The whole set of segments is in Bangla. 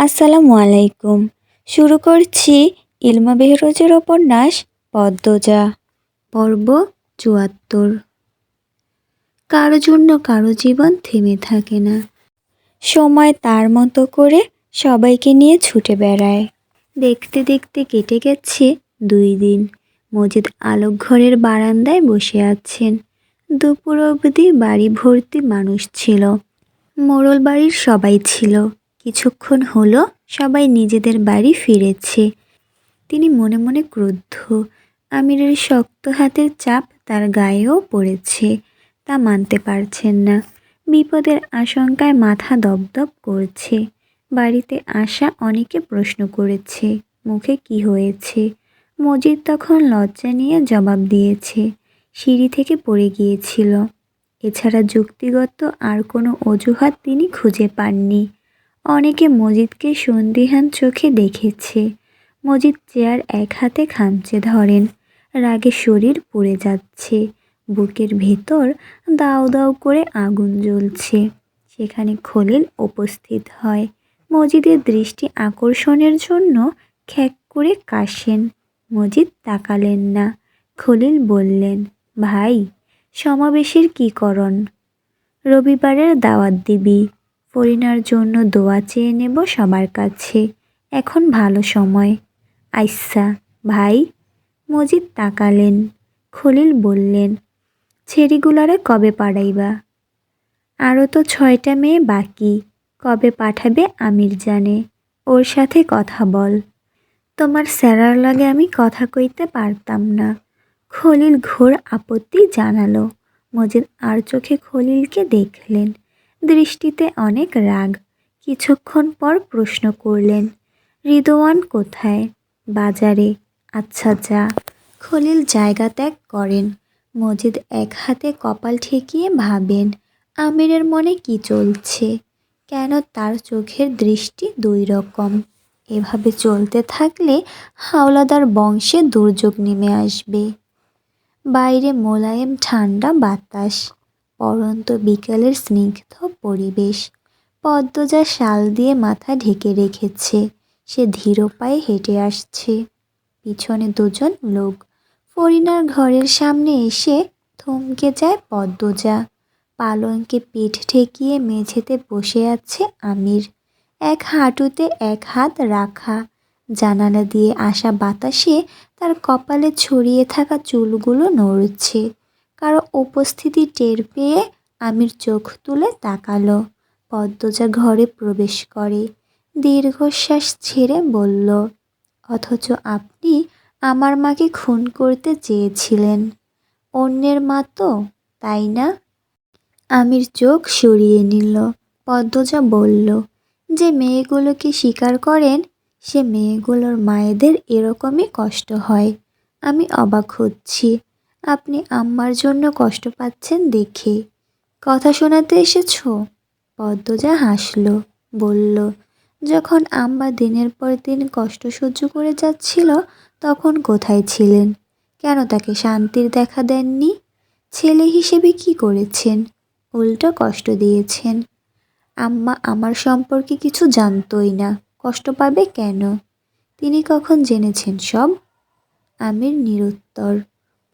আসসালামু আলাইকুম। শুরু করছি ইলমা বেহরোজের উপন্যাস পদ্মজা, পর্ব চুয়াত্তর। কারও জন্য কারও জীবন থেমে থাকে না। সময় তার মতো করে সবাইকে নিয়ে ছুটে বেড়ায়। দেখতে দেখতে কেটে গেছে দুই দিন। মজিদ আলোক ঘরের বারান্দায় বসে আছেন। দুপুর অবধি বাড়ি ভর্তি মানুষ ছিল। মোড়ল বাড়ির সবাই ছিল। কিছুক্ষণ হলো সবাই নিজেদের বাড়ি ফিরেছে। তিনি মনে মনে ক্রুদ্ধ। আমিরের শক্ত হাতের চাপ তার গায়েও পড়েছে, তা মানতে পারছেন না। বিপদের আশঙ্কায় মাথা দপদপ করছে। বাড়িতে আসা অনেকে প্রশ্ন করেছে, মুখে কি হয়েছে? মজিদ তখন লজ্জা নিয়ে জবাব দিয়েছে, সিঁড়ি থেকে পড়ে গিয়েছিল। এছাড়া যুক্তিগত আর কোনো অজুহাত তিনি খুঁজে পাননি। অনেকে মজিদকে সন্দিহান চোখে দেখেছে। মজিদ চেয়ার এক হাতে খামচে ধরেন, রাগে শরীর পুড়ে যাচ্ছে। বুকের ভেতর দাউ দাউ করে আগুন জ্বলছে। সেখানে খলিল উপস্থিত হয়। মজিদের দৃষ্টি আকর্ষণের জন্য খ্যাক করে কাশেন। মজিদ তাকালেন না। খলিল বললেন, ভাই, সমাবেশের কী করণ? রবিবারের দাওয়াত দিবি। ফরিনার জন্য দোয়া চেয়ে নেব সবার কাছে। এখন ভালো সময়। আইসা, ভাই, মজিদ তাকালেন। খলিল বললেন, ছেড়িগুলারে কবে পাড়াইবা? আরও তো ছয়টা মেয়ে বাকি। কবে পাঠাবে আমির জানে। ওর সাথে কথা বল। তোমার স্যারার লাগে আমি কথা কইতে পারতাম না। খলিল ঘোর আপত্তি জানালো। মজিদ আর চোখে খলিলকে দেখলেন। দৃষ্টিতে অনেক রাগ। কিছুক্ষণ পর প্রশ্ন করলেন রিদোয়ান কোথায়? বাজারে? আচ্ছা যা। খলিল জায়গা ত্যাগ করেন। মজিদ এক হাতে কপাল ঠেকিয়ে ভাবেন, আমিরের মনে কি চলছে? কেন তার চোখের দৃষ্টি দুই রকম? এভাবে চলতে থাকলে হাওলাদার বংশে দুর্যোগ নেমে আসবে। বাইরে মোলায়েম, ঠান্ডা বাতাস। পরন্ত বিকেলের স্নিগ্ধ পরিবেশ। পদ্মজা শাল দিয়ে মাথা ঢেকে রেখেছে। সে ধীর পায়ে হেঁটে আসছে। পিছনে দুজন লোক। ফরিনার ঘরের সামনে এসে থমকে যায় পদ্মজা। পালঙ্কে পিঠ ঠেকিয়ে মেঝেতে বসে আছে আমির। এক হাঁটুতে এক হাত রাখা। জানালা দিয়ে আসা বাতাসে তার কপালে ছড়িয়ে থাকা চুলগুলো নড়ছে। কারও উপস্থিতি টের পেয়ে আমির চোখ তুলে তাকালো। পদ্মজা ঘরে প্রবেশ করে, দীর্ঘশ্বাস ছেড়ে বলল, অথচ আপনি আমার মাকে খুন করতে চেয়েছিলেন। অন্যের মা তো, তাই না? আমির চোখ সরিয়ে নিল। পদ্মজা বলল, যে মেয়েগুলোকে স্বীকার করেন, সে মেয়েগুলোর মায়েদের এরকমই কষ্ট হয়। আমি অবাক হচ্ছি। আপনি আম্মার জন্য কষ্ট পাচ্ছেন দেখে। কথা শোনাতে এসেছ? পদ্মজা হাসল, বলল, যখন আম্মা দিনের পর দিন কষ্ট সহ্য করে যাচ্ছিল, তখন কোথায় ছিলেন? কেন তাকে শান্তির দেখা দেননি? ছেলে হিসেবে কি করেছেন? উল্টো কষ্ট দিয়েছেন। আম্মা আমার সম্পর্কে কিছু জানতই না, কষ্ট পাবে কেন? তিনি কখন জেনেছেন সব? আমির নিরুত্তর।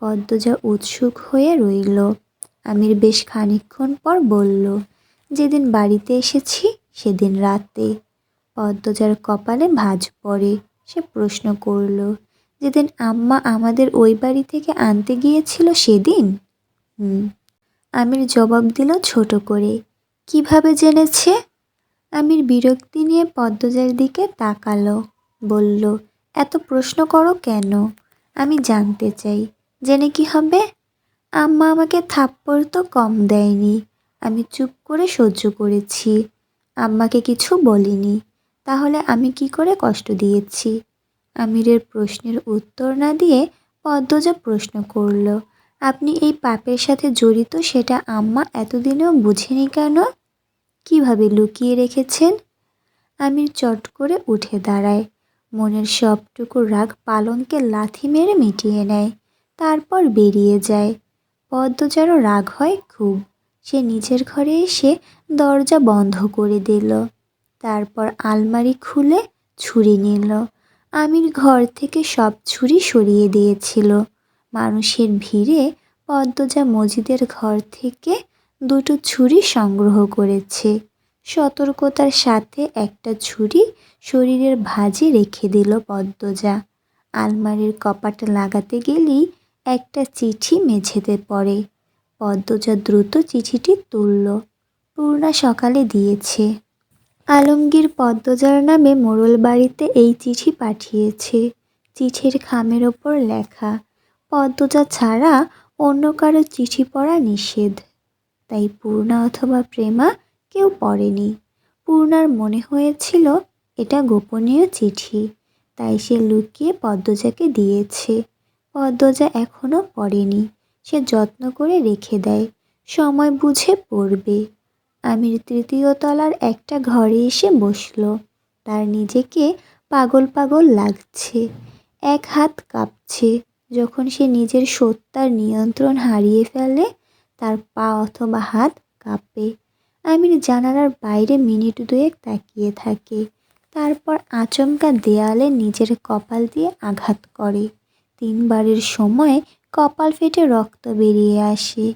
পদ্মজা উৎসুক হয়ে রইল। আমির বেশ খানিকক্ষণ পর বলল, যেদিন বাড়িতে এসেছি, সেদিন রাতে। পদ্মজার কপালে ভাঁজ পড়ে। সে প্রশ্ন করল, যেদিন আম্মা আমাদের ওই বাড়ি থেকে আনতে গিয়েছিল সেদিন? হুম। আমির জবাব দিল ছোট করে, কীভাবে জেনেছে? আমির বিরক্তি নিয়ে পদ্মজার দিকে তাকালো, বলল, এত প্রশ্ন করো কেন? আমি জানতে চাই। জেনে কি হবে? আম্মা আমাকে থাপ্পড় তো কম দেয়নি। আমি চুপ করে সহ্য করেছি। আম্মাকে কিছু বলিনি। তাহলে আমি কি করে কষ্ট দিয়েছি? আমিরের প্রশ্নের উত্তর না দিয়ে পদ্মজা প্রশ্ন করল, আপনি এই পাপের সাথে জড়িত সেটা আম্মা এতদিনেও বুঝেনি কেন? কীভাবে লুকিয়ে রেখেছেন? আমির চট করে উঠে দাঁড়ায়। মনের সবটুকু রাগ পালনকে লাথি মেরে মিটিয়ে নেয়। তারপর বেরিয়ে যায়। পদ্মজারও রাগ হয় খুব। সে নিজের ঘরে এসে দরজা বন্ধ করে দিল। তারপর আলমারি খুলে ছুরি নিল। আমির ঘর থেকে সব ছুরি সরিয়ে দিয়েছিল। মানুষের ভিড়ে পদ্মজা মজিদের ঘর থেকে দুটো ছুরি সংগ্রহ করেছে। সতর্কতার সাথে একটা ছুরি শরীরের ভাঁজে রেখে দিল পদ্মজা। আলমারির কপাট লাগাতে গেলেই একটা চিঠি মেঝেতে পড়ে। পদ্মজা দ্রুত চিঠিটি তুলল। পূর্ণা সকালে দিয়েছে। আলমগীর পদ্মজার নামে মোড়ল বাড়িতে এই চিঠি পাঠিয়েছে। চিঠির খামের ওপর লেখা, পদ্মজা ছাড়া অন্য কারও চিঠি পড়া নিষেধ। তাই পূর্ণা অথবা প্রেমা কেউ পড়েনি। পূর্ণার মনে হয়েছিল, এটা গোপনীয় চিঠি। তাই সে লুকিয়ে পদ্মজাকে দিয়েছে। পদ্মজা এখনও পড়েনি। সে যত্ন করে রেখে দেয়। সময় বুঝে পড়বে। আমির তৃতীয় তলার একটা ঘরে এসে বসল। তার নিজেকে পাগল পাগল লাগছে। এক হাত কাঁপছে। যখন সে নিজের সত্তার নিয়ন্ত্রণ হারিয়ে ফেলে, তার পা অথবা হাত কাঁপে। আমির জানালার বাইরে মিনিট দুয়েক তাকিয়ে থাকে। তারপর আচমকা দেয়ালে নিজের কপাল দিয়ে আঘাত করে। তিনবারের সময় কপাল ফেটে রক্ত বেরিয়ে আসে।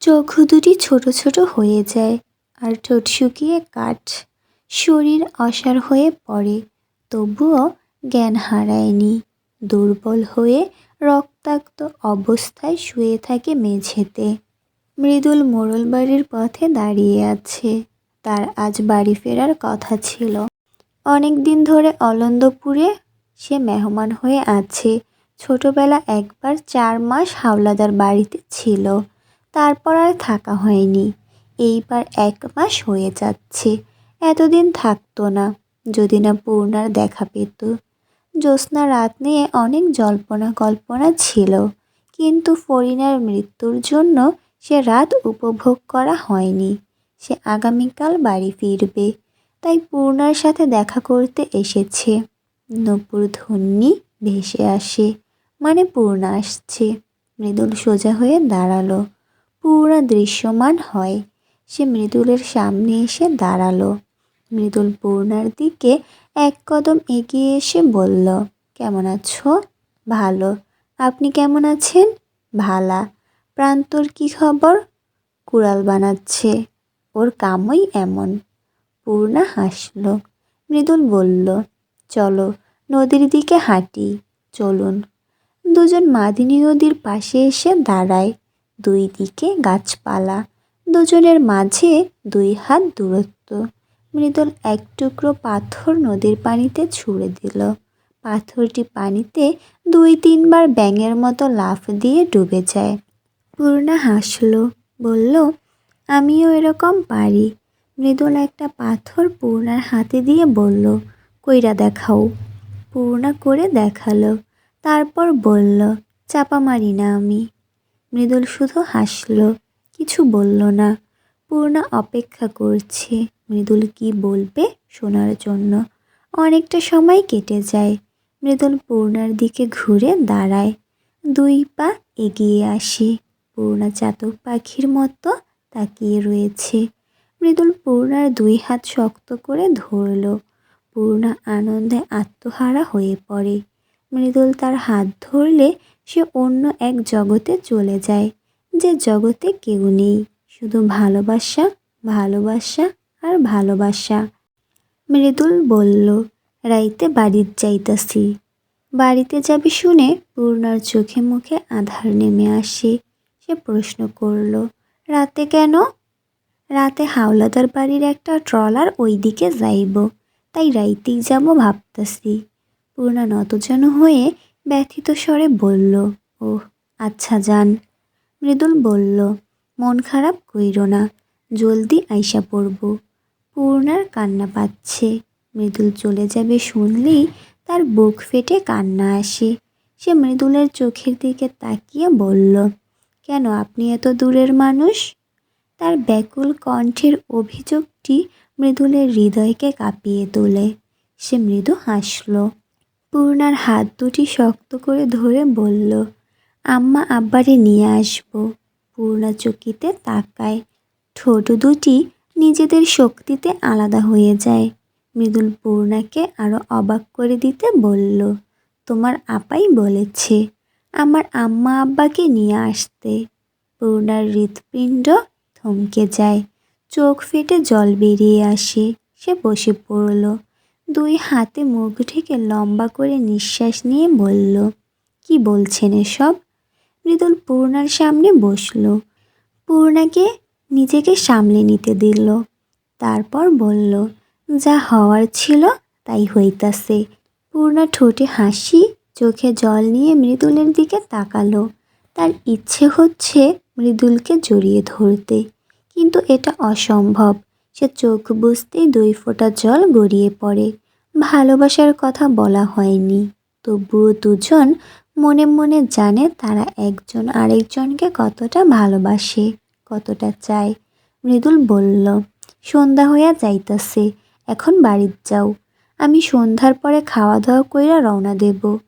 চোখ দুটি ছোট ছোট হয়ে যায় আর ঠোঁট শুকিয়ে কাঠ। শরীর অসার হয়ে পড়ে, তবুও জ্ঞান হারায়নি। দুর্বল হয়ে রক্তাক্ত অবস্থায় শুয়ে থাকে মেঝেতে। মৃদুল মোড়ল বাড়ির পথে দাঁড়িয়ে আছে। তার আজ বাড়ি ফেরার কথা ছিল। অনেক দিন ধরে অলন্দপুরে সে মেহমান হয়ে আছে। ছোটবেলা একবার চার মাস হাওলাদার বাড়িতে ছিল। তারপর আর থাকা হয়নি। এইবার এক মাস হয়ে যাচ্ছে। এতদিন থাকতো না। যদি না পূর্ণার দেখা পেত। জ্যোৎস্না রাত নিয়ে অনেক জল্পনা কল্পনা ছিল। কিন্তু ফরিনার মৃত্যুর জন্য সে রাত উপভোগ করা হয়নি। সে আগামীকাল বাড়ি ফিরবে। তাই পূর্ণার সাথে দেখা করতে এসেছে। নপুর ধন্যি ভেসে আসে। মানে পূর্ণা আসছে। মৃদুল সোজা হয়ে দাঁড়াল। পূর্ণা দৃশ্যমান হয়। সে মৃদুলের সামনে এসে দাঁড়াল। মৃদুল পূর্ণার দিকে এক কদম এগিয়ে এসে বলল, কেমন আছো? ভালো। আপনি কেমন আছেন? ভালা। প্রান্তর কি খবর? কুড়াল বানাচ্ছে। ওর কামই এমন। পূর্ণা হাসল। মৃদুল বলল, চলো, নদীর দিকে হাঁটি। চলুন। দুজন মাদিনী নদীর পাশে এসে দাঁড়ায়, দুই দিকে গাছপালা। দুজনের মাঝে দুই হাত দূরত্ব। মৃদল এক টুকরো পাথর নদীর পানিতে ছুঁড়ে দিল। পাথরটি পানিতে দুই তিনবার ব্যাঙের মতো লাফ দিয়ে ডুবে যায়। পূর্ণা হাসলো, বলল, আমিও এরকম পারি। মৃদুল একটা পাথর পূর্ণার হাতে দিয়ে বলল, কইরা দেখাও। পূর্ণা করে দেখাল তারপর বলল চাপা মারি না আমি। মৃদুল শুধু হাসলো, কিছু বলল না। পূর্ণা অপেক্ষা করছে, মৃদুল কি বলবে শোনার জন্য। অনেকটা সময় কেটে যায়, মৃদুল পূর্ণার দিকে ঘুরে দাঁড়ায়। দুই পা এগিয়ে আসে, পূর্ণা চাতক পাখির মতো তাকিয়ে রয়েছে। মৃদুল পূর্ণার দুই হাত শক্ত করে ধরল, পূর্ণা আনন্দে আত্মহারা হয়ে পড়ে। মৃদুল তার হাত ধরলে সে অন্য এক জগতে চলে যায়, যে জগতে কেউ নেই, শুধু ভালোবাসা ভালোবাসা আর ভালোবাসা। মৃদুল বলল, রাইতে বাড়ির যাইতাছি। বাড়িতে যাবি শুনে পূর্ণার চোখে মুখে আধার নেমে আসে। সে প্রশ্ন করল, রাতে কেন? রাতে হাওলাদার বাড়ির একটা ট্রলার ওই দিকে যাইব, তাই রাইতেই যাব ভাবতাছি। পূর্ণা নতজন হয়ে ব্যথিত স্বরে বলল, ওহ আচ্ছা যান। মৃদুল বলল, মন খারাপ কইরো না, জলদি আইসা পড়ব। পূর্ণার কান্না পাচ্ছে। মৃদুল চলে যাবে শুনলেই তার বুক ফেটে কান্না আসে। সে মৃদুলের চোখের দিকে তাকিয়ে বলল, কেন আপনি এত দূরের মানুষ? তার ব্যাকুল কণ্ঠের অভিযোগটি মৃদুলের হৃদয়কে কাঁপিয়ে তোলে। সে মৃদু হাসল পূর্ণার হাত দুটি শক্ত করে ধরে বলল, আম্মা আব্বারে নিয়ে আসব। পূর্ণা চকিতে তাকায়। ঠোঁট দুটি নিজেদের শক্তিতে আলাদা হয়ে যায়। মৃদুল পূর্ণাকে আরও অবাক করে দিতে বলল, তোমার আপাই বলেছে আমার আম্মা আব্বাকে নিয়ে আসতে। পূর্ণার হৃৎপিণ্ড থমকে যায়। চোখ ফেটে জল বেরিয়ে আসে। সে বসে পড়ল। দুই হাতে মুখ ঢেকে লম্বা করে নিঃশ্বাস নিয়ে বলল, কি বলছেন এসব? মৃদুল পূর্ণার সামনে বসল। পূর্ণাকে নিজেকে সামলে নিতে দিল। তারপর বলল, যা হওয়ার ছিল তাই হইতাছে। পূর্ণা ঠোঁটে হাসি, চোখে জল নিয়ে মৃদুলের দিকে তাকালো। তার ইচ্ছে হচ্ছে মৃদুলকে জড়িয়ে ধরতে, কিন্তু এটা অসম্ভব। সে চোখ বুঝতেই দুই ফোঁটা জল গড়িয়ে পড়ে। ভালোবাসার কথা বলা হয়নি। তবুও দুজন মনে মনে জানে তারা একজন আরেকজনকে কতটা ভালোবাসে, কতটা চায়। মৃদুল বলল, সন্ধ্যা হইয়া যাইতাছে, এখন বাড়ির যাও। আমি সন্ধ্যার পরে খাওয়া দাওয়া কইরা রওনা দেব।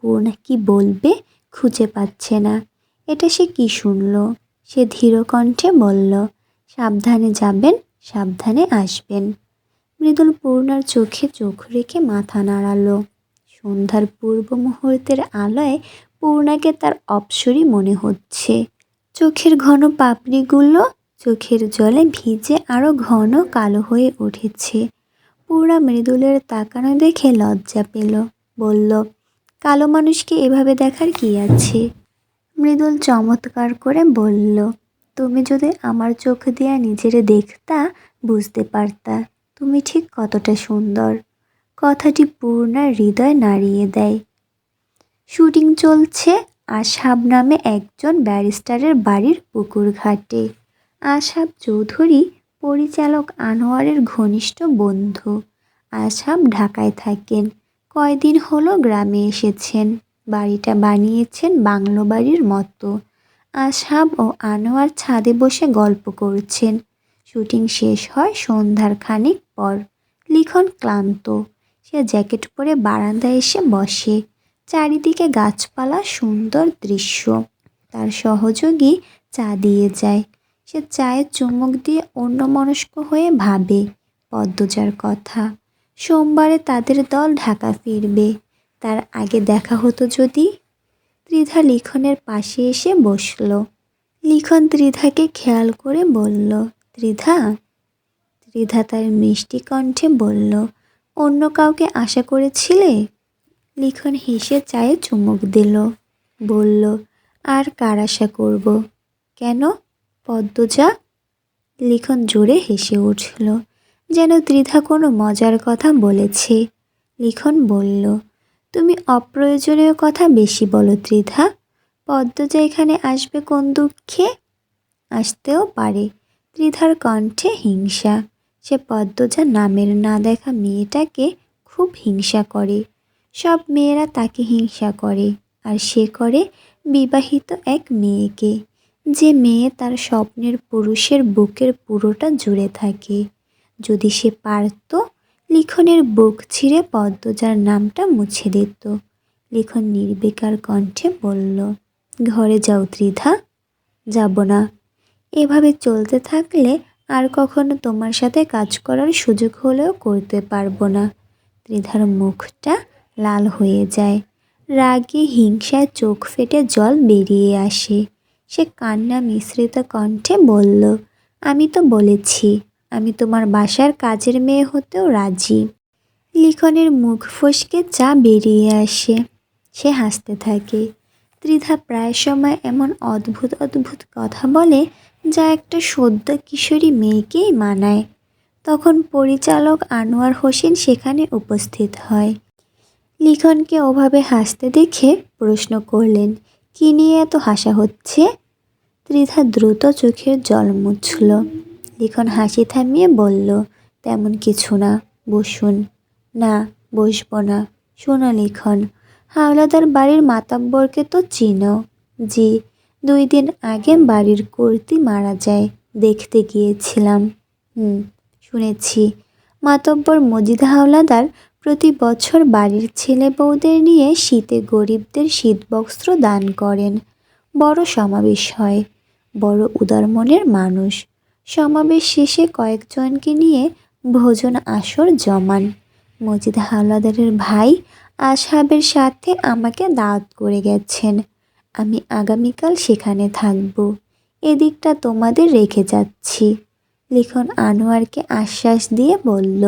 পূর্ণা কি বলবে খুঁজে পাচ্ছে না। এটা সে কি শুনল? সে ধীর কণ্ঠে বলল, সাবধানে যাবেন সাবধানে আসবেন। মৃদুল পূর্ণার চোখে চোখ রেখে মাথা নাড়ালো। সন্ধ্যার পূর্ব মুহূর্তের আলোয় পূর্ণাকে তার অপসরই মনে হচ্ছে। চোখের ঘন পাপড়িগুলো চোখের জলে ভিজে আরও ঘন কালো হয়ে উঠেছে। পূর্ণা মৃদুলের তাকানো দেখে লজ্জা পেল। বলল, কালো মানুষকে এভাবে দেখার কি আছে? মৃদুল চমৎকার করে বলল তুমি যদি আমার চোখ দিয়ে নিজেরে দেখতা, বুঝতে পারতা তুমি ঠিক কতটা সুন্দর। কথাটি পূর্ণার হৃদয় নাড়িয়ে দেয়। শুটিং চলছে আশাব নামে একজন ব্যারিস্টারের বাড়ির পুকুর ঘাটে। আশাব চৌধুরী পরিচালক আনোয়ারের ঘনিষ্ঠ বন্ধু। আশাব ঢাকায় থাকেন। কয়দিন হলো গ্রামে এসেছেন। বাড়িটা বানিয়েছেন বাংলো বাড়ির মতো। আশাব ও আনোয়ার ছাদে বসে গল্প করছেন। শুটিং শেষ হয় সন্ধ্যার খানিক পর। লিখন ক্লান্ত। সে জ্যাকেট পরে বারান্দায় এসে বসে। চারিদিকে গাছপালা, সুন্দর দৃশ্য। তার সহযোগী চা দিয়ে যায়। সে চায়ের চুমুক দিয়ে অন্যমনস্ক হয়ে ভাবে, পদ্মজার কথা, সোমবারে তাদের দল ঢাকা ফিরবে। তার আগে দেখা হতো যদি ত্রিধা লিখনের পাশে এসে বসল। লিখন ত্রিধাকে খেয়াল করে বলল, ত্রিধা? ত্রিধা তার মিষ্টি কণ্ঠে বলল, অন্য কাউকে আশা করেছিলে? লিখন হেসে চায়ে চুমুক দিল, বলল, আর কার আশা করব? কেন? পদ্মজা? লিখন জোরে হেসে উঠল, যেন ত্রিধা কোনো মজার কথা বলেছে। লিখন বলল তুমি অপ্রয়োজনীয় কথা বেশি বলো, ত্রিধা। পদ্মজা এখানে আসবে কোন দুঃখে? আসতেও পারে, ত্রিধার কণ্ঠে হিংসা। সে পদ্মজা নামের না দেখা মেয়েটাকে খুব হিংসা করে। সব মেয়েরা তাকে হিংসা করে, আর সে করে বিবাহিত এক মেয়েকে। যে মেয়ে তার স্বপ্নের পুরুষের বুকের পুরোটা জুড়ে থাকে। যদি সে পারত লিখনের বুক ছিঁড়ে পদ্মজার নামটা মুছে দিত। লিখন নির্বিকার কণ্ঠে বলল, ঘরে যাও ত্রিধা, যাব না। এভাবে চলতে থাকলে আর কখনো তোমার সাথে কাজ করার সুযোগ হলেও করতে পারব না ত্রিধার মুখটা লাল হয়ে যায়। রাগে হিংসায় চোখ ফেটে জল বেরিয়ে আসে। সে কান্না মিশ্রিত কণ্ঠে বলল, আমি তো বলেছি আমি তোমার বাসার কাজের মেয়ে হতেও রাজি। লিখনের মুখ ফসকে চা বেরিয়ে আসে, সে হাসতে থাকে। ত্রিধা প্রায় সময় এমন অদ্ভুত অদ্ভুত কথা বলে যা একটা সদ্য কিশোরী মেয়েকেই মানায়। তখন পরিচালক আনোয়ার হোসেন সেখানে উপস্থিত হয়। লিখনকে ওভাবে হাসতে দেখে প্রশ্ন করলেন, কী নিয়ে এত হাসা হচ্ছে? ত্রিধা দ্রুত চোখের জল মুছল। লিখন হাসি থামিয়ে বলল, তেমন কিছু না, বসুন। না, বসবো না, শোনো লিখন, হাওলাদার বাড়ির মাতাব্বরকে তো চিনো। জি, দুই দিন আগে বাড়ির কর্তি মারা যায়, দেখতে গিয়েছিলাম। হুম, শুনেছি। মাতব্বর মজিদ হাওলাদার প্রতি বছর বাড়ির ছেলে বউদের নিয়ে শীতে গরিবদের শীতবস্ত্র দান করেন। বড় সমাবেশ হয়, বড় উদার মনের মানুষ। সমাবেশ শেষে কয়েকজনকে নিয়ে ভোজন আসর জমান। মজিদ হাওলাদারের ভাই আসহাবের সাথে আমাকে দাওয়াত করে গেছেন। আমি আগামীকাল সেখানে থাকব। এদিকটা তোমাদের রেখে যাচ্ছি। লিখন আনোয়ারকে আশ্বাস দিয়ে বলল,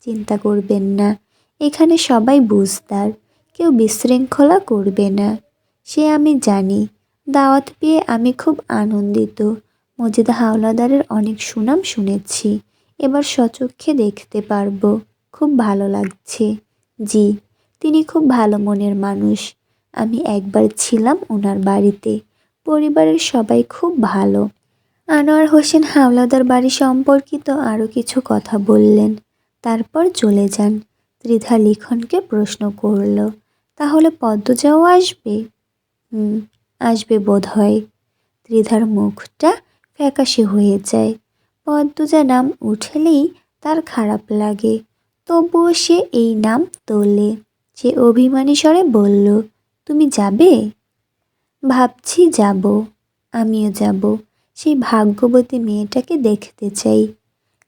চিন্তা করবেন না, এখানে সবাই বুঝদার, কেউ বিশৃঙ্খলা করবে না। সে আমি জানি, দাওয়াত পেয়ে আমি খুব আনন্দিত। মজিদ হাওলাদারের অনেক সুনাম শুনেছি। এবার সচক্ষে দেখতে পারব। খুব ভালো লাগছে। জি, তিনি খুব ভালো মনের মানুষ। আমি একবার ছিলাম ওনার বাড়িতে। পরিবারের সবাই খুব ভালো। আনোয়ার হোসেন হাওলাদার বাড়ি সম্পর্কিত আরও কিছু কথা বললেন। তারপর চলে যান। ত্রিধা লিখনকে প্রশ্ন করল, তাহলে পদ্মজাও আসবে? হুম, আসবে বোধ হয় ত্রিধার মুখটা ফ্যাকাশে হয়ে যায়। পদ্মজা নাম উঠলেই তার খারাপ লাগে। তবুও সে এই নাম তোলে। সে অভিমানী স্বরে বলল, তুমি যাবে? ভাবছি যাব, আমিও যাব। সেই ভাগ্যবতী মেয়েটাকে দেখতে চাই।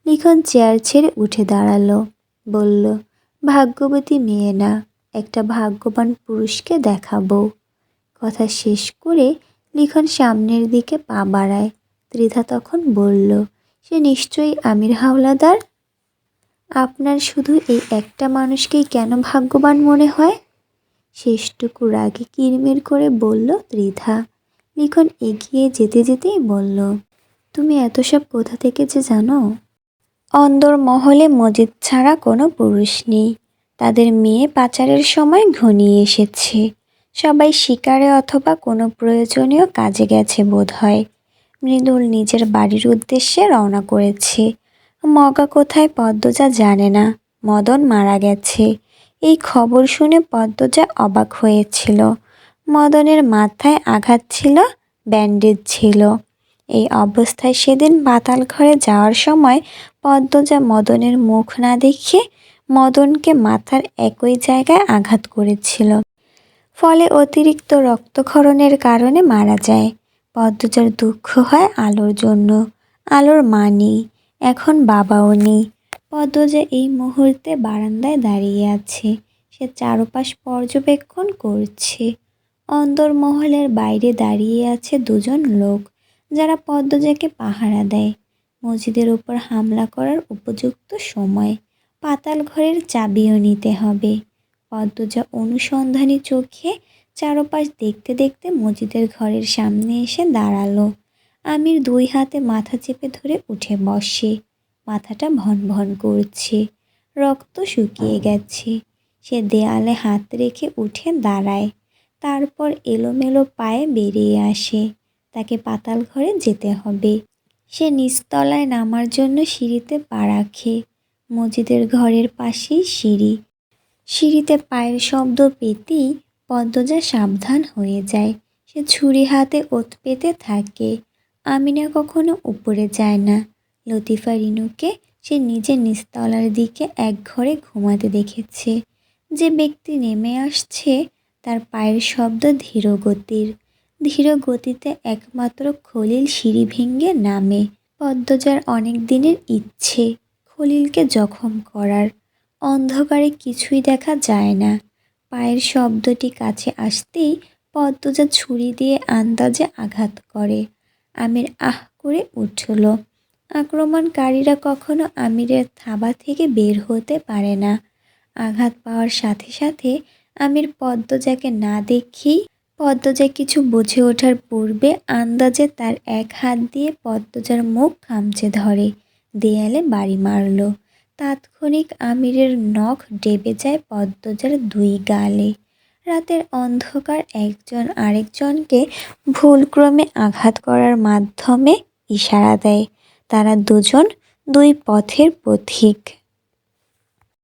লিখন চেয়ার ছেড়ে উঠে দাঁড়াল। বলল, ভাগ্যবতী মেয়ে না, একটা ভাগ্যবান পুরুষকে দেখাবো। কথা শেষ করে লিখন সামনের দিকে পা বাড়ায়। ত্রিধা তখন বলল, সে নিশ্চয়ই আমির হাওলাদার? আপনার শুধু এই একটা মানুষকেই কেন ভাগ্যবান মনে হয়? শেষটুকু রাগে কিরমির করে বলল ত্রিধা। লিখন এগিয়ে যেতে যেতেই বলল, তুমি এত সব কোথা থেকে যে জানো? অন্দর মহলে মজিদ ছাড়া কোনো পুরুষ নেই। তাদের মেয়ে পাচারের সময় ঘনিয়ে এসেছে। সবাই শিকারে অথবা কোনো প্রয়োজনীয় কাজে গেছে বোধ হয় মৃদুল নিজের বাড়ির উদ্দেশ্যে রওনা করেছে। মগা কোথায় পদ্মজা জানে না। মদন মারা গেছে। এই খবর শুনে পদ্মজা অবাক হয়েছিল। মদনের মাথায় আঘাত ছিল ব্যান্ডেজ ছিল। এই অবস্থায় সেদিন পাতাল ঘরে যাওয়ার সময় পদ্মজা মদনের মুখ না দেখে মদনকে মাথার একই জায়গায় আঘাত করেছিল। ফলে অতিরিক্ত রক্তক্ষরণের কারণে মারা যায়। পদ্মজার দুঃখ হয় আলোর জন্য। আলোর মা নেই, এখন বাবাও নেই। পদ্মজা এই মুহূর্তে বারান্দায় দাঁড়িয়ে আছে, সে চারপাশ পর্যবেক্ষণ করছে। অন্দরমহলের বাইরে দাঁড়িয়ে আছে দুজন লোক, যারা পদ্মজাকে পাহারা দেয়। মসজিদের উপর হামলা করার উপযুক্ত সময়, পাতাল ঘরের চাবিও নিতে হবে। পদ্মজা অনুসন্ধানী চোখে চারপাশ দেখতে দেখতে মসজিদের ঘরের সামনে এসে দাঁড়াল। আমির দুই হাতে মাথা চেপে ধরে উঠে বসে। মাথাটা ভন ভন করছে। রক্ত শুকিয়ে গেছে। সে দেয়ালে হাত রেখে উঠে দাঁড়ায়। তারপর এলোমেলো পায়ে বেরিয়ে আসে। তাকে পাতাল ঘরে যেতে হবে। সে নিচতলায় নামার জন্য সিঁড়িতে পা রাখে। মসজিদের ঘরের পাশেই সিঁড়ি। সিঁড়িতে পায়ের শব্দ পেতেই পদ্মজা সাবধান হয়ে যায়। সে ছুরি হাতে ওত পেতে থাকে। আমিনা কখনো উপরে যায় না। লতিফা রিনুকে সে নিজের নিস্তলার দিকে এক ঘরে ঘুমাতে দেখেছে। যে ব্যক্তি নেমে আসছে, তার পায়ের শব্দ ধীর গতির। ধীর গতিতে একমাত্র খলিল সিঁড়ি ভেঙে নামে। পদ্মজার অনেক দিনের ইচ্ছে, খলিলকে জখম করার। অন্ধকারে কিছুই দেখা যায় না। পায়ের শব্দটি কাছে আসতেই পদ্মজা ছুরি দিয়ে আন্দাজে আঘাত করে। আমির আহ করে উঠল। আক্রমণকারীরা কখনো আমিরের থাবা থেকে বের হতে পারে না। আঘাত পাওয়ার সাথে সাথে আমির পদ্মজাকে না দেখেই পদ্মজা কিছু বুঝে ওঠার পূর্বে আন্দাজে তার এক হাত দিয়ে পদ্মজার মুখ খামচে ধরে। দেয়ালে বাড়ি মারল। তাৎক্ষণিক আমিরের নখ ডেবে যায় পদ্মজার দুই গালে। রাতের অন্ধকার একজন আরেকজনকে ভুলক্রমে আঘাত করার মাধ্যমে ইশারা দেয়। তারা দুজন দুই পথের পথিক